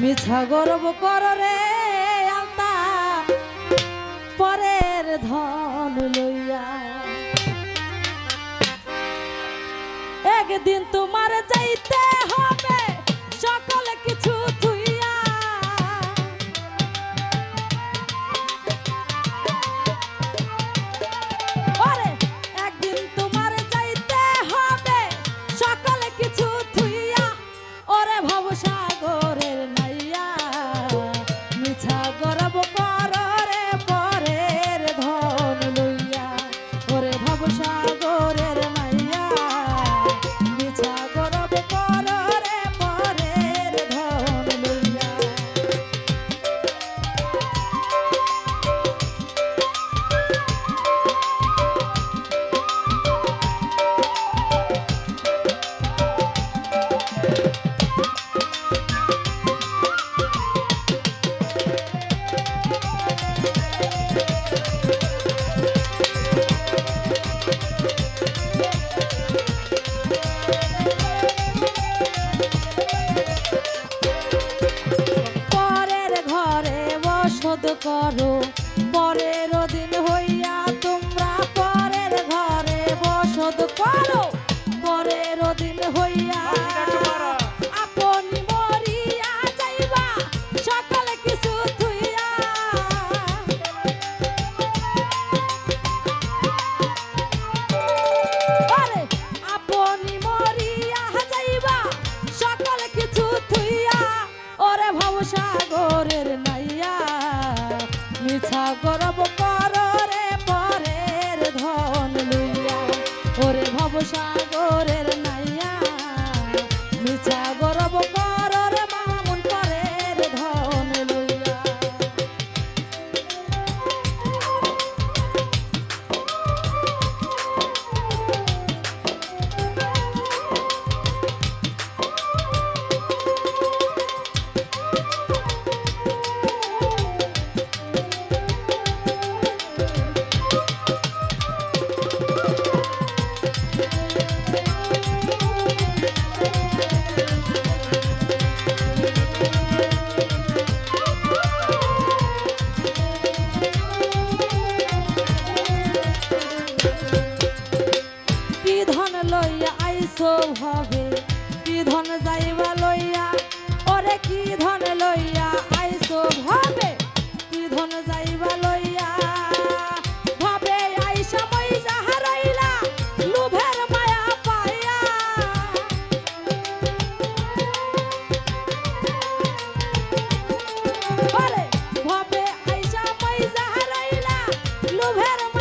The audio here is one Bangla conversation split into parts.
মিছা গর্ব কর রে আলতা পরের ধন লইয়া। একদিন তোমার চাই করো পরে ইচ্ছা করব Let him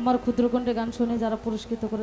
আমার ক্ষুদ্রকণ্ঠে গান শুনে যারা পুরস্কৃত করে